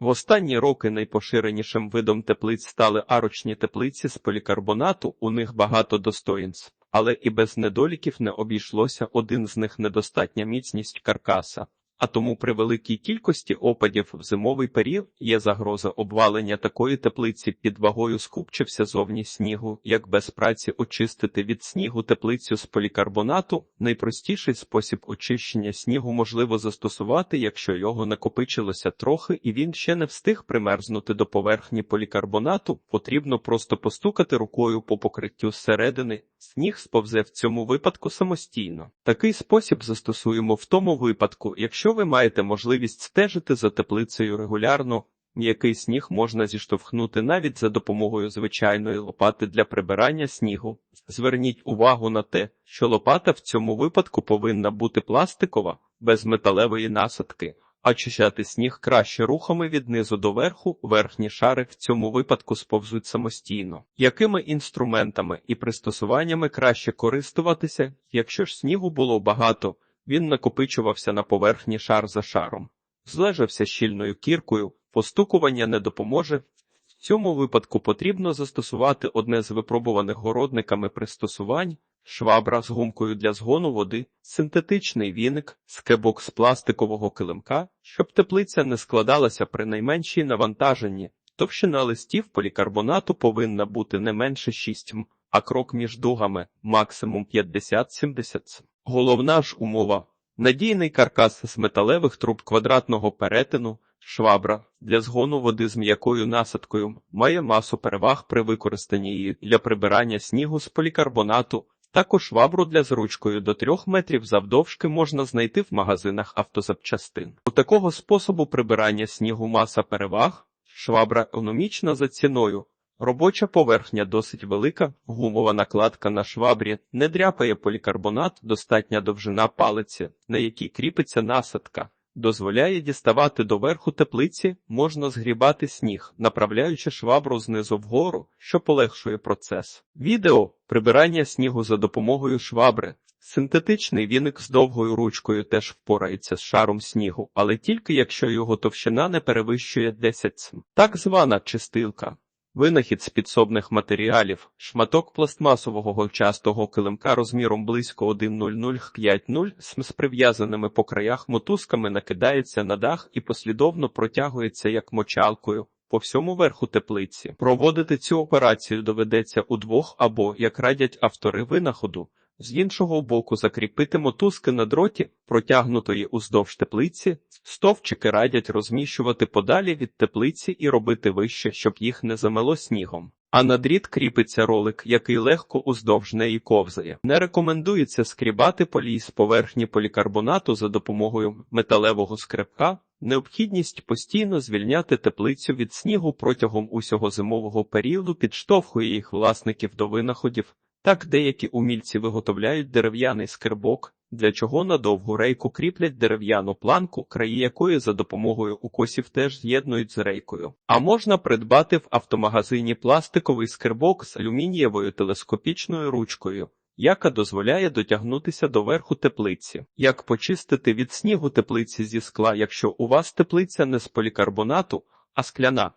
В останні роки найпоширенішим видом теплиць стали арочні теплиці з полікарбонату, у них багато достоїнств, але і без недоліків не обійшлося один з них недостатня міцність каркаса. А тому при великій кількості опадів в зимовий період є загроза обвалення такої теплиці під вагою скупчився зовні снігу. Як без праці очистити від снігу теплицю з полікарбонату, найпростіший спосіб очищення снігу можливо застосувати, якщо його накопичилося трохи і він ще не встиг примерзнути до поверхні полікарбонату, потрібно просто постукати рукою по покриттю зсередини. Сніг сповзе в цьому випадку самостійно. Такий спосіб застосуємо в тому випадку, якщо ви маєте можливість стежити за теплицею регулярно, м'який сніг можна зіштовхнути навіть за допомогою звичайної лопати для прибирання снігу. Зверніть увагу на те, що лопата в цьому випадку повинна бути пластикова, без металевої насадки. А чищати сніг краще рухами від низу до верху, верхні шари в цьому випадку сповзуть самостійно. Якими інструментами і пристосуваннями краще користуватися, якщо ж снігу було багато, він накопичувався на поверхні шар за шаром, злежався щільною кіркою, постукування не допоможе. В цьому випадку потрібно застосувати одне з випробуваних городниками пристосувань, швабра з гумкою для згону води, синтетичний віник, скебок з пластикового килимка, щоб теплиця не складалася при найменшій навантаженні. Товщина листів полікарбонату повинна бути не менше 6 м, а крок між дугами максимум 50-70 см. Головна ж умова надійний каркас з металевих труб квадратного перетину, швабра для згону води з м'якою насадкою має масу переваг при використанні її для прибирання снігу з полікарбонату. Також швабру для з ручкою до 3 метрів завдовжки можна знайти в магазинах автозапчастин. У такого способу прибирання снігу маса переваг, швабра економічна за ціною, робоча поверхня досить велика, гумова накладка на швабрі не дряпає полікарбонат, достатня довжина палиці, на якій кріпиться насадка. Дозволяє діставати до верху теплиці, можна згрібати сніг, направляючи швабру знизу вгору, що полегшує процес. Відео прибирання снігу за допомогою швабри. Синтетичний віник з довгою ручкою теж впорається з шаром снігу, але тільки якщо його товщина не перевищує 10 см. Так звана чистилка. Винахід з підсобних матеріалів, шматок пластмасового частого килимка розміром близько 1,00-5,0 см з прив'язаними по краях мотузками накидається на дах і послідовно протягується як мочалкою по всьому верху теплиці. Проводити цю операцію доведеться удвох або, як радять автори винаходу, з іншого боку закріпити мотузки на дроті, протягнутої уздовж теплиці, стовпчики радять розміщувати подалі від теплиці і робити вище, щоб їх не замело снігом. А на дріт кріпиться ролик, який легко уздовж неї ковзає. Не рекомендується скрібати полій з поверхні полікарбонату за допомогою металевого скребка. Необхідність постійно звільняти теплицю від снігу протягом усього зимового періоду підштовхує їх власників до винаходів. Так деякі умільці виготовляють дерев'яний скребок, для чого на довгу рейку кріплять дерев'яну планку, краї якої за допомогою укосів теж з'єднують з рейкою. А можна придбати в автомагазині пластиковий скребок з алюмінієвою телескопічною ручкою, яка дозволяє дотягнутися до верху теплиці. Як почистити від снігу теплиці зі скла, якщо у вас теплиця не з полікарбонату, а скляна,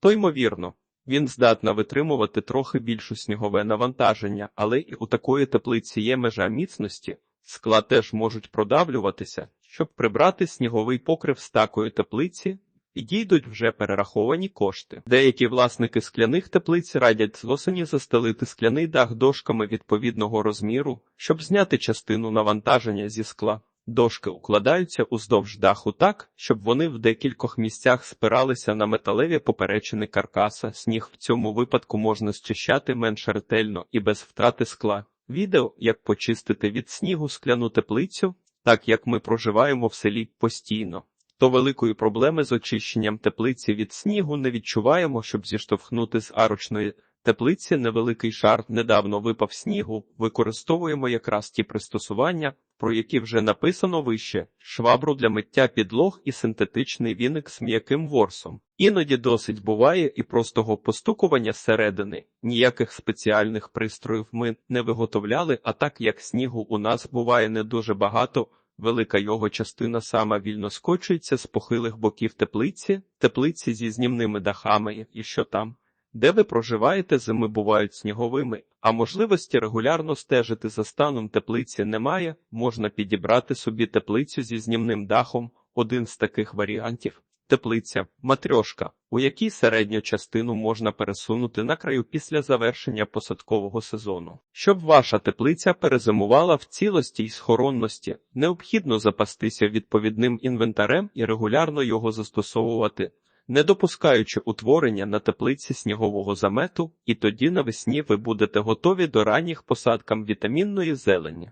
то ймовірно. Він здатна витримувати трохи більше снігове навантаження, але і у такої теплиці є межа міцності. Скла теж можуть продавлюватися, щоб прибрати сніговий покрив з такої теплиці, підійдуть вже перераховані кошти. Деякі власники скляних теплиць радять з осені застелити скляний дах дошками відповідного розміру, щоб зняти частину навантаження зі скла. Дошки укладаються уздовж даху так, щоб вони в декількох місцях спиралися на металеві поперечини каркаса. Сніг в цьому випадку можна зчищати менш ретельно і без втрати скла. Відео, як почистити від снігу скляну теплицю, так як ми проживаємо в селі постійно. То великої проблеми з очищенням теплиці від снігу не відчуваємо, щоб зіштовхнути з арочної теплиці невеликий шар недавно випав снігу, використовуємо якраз ті пристосування, про які вже написано вище: швабру для миття підлог і синтетичний віник з м'яким ворсом. Іноді досить буває і простого постукування зсередини. Ніяких спеціальних пристроїв ми не виготовляли, а так як снігу у нас буває не дуже багато. Велика його частина сама вільно скочується з похилих боків теплиці, теплиці зі знімними дахами, і що там. Де ви проживаєте, зими бувають сніговими, а можливості регулярно стежити за станом теплиці немає, можна підібрати собі теплицю зі знімним дахом, один з таких варіантів. Теплиця, матрьошка, у якій середню частину можна пересунути на краю після завершення посадкового сезону. Щоб ваша теплиця перезимувала в цілості й схоронності, необхідно запастися відповідним інвентарем і регулярно його застосовувати, не допускаючи утворення на теплиці снігового замету, і тоді навесні ви будете готові до ранніх посадкам вітамінної зелені.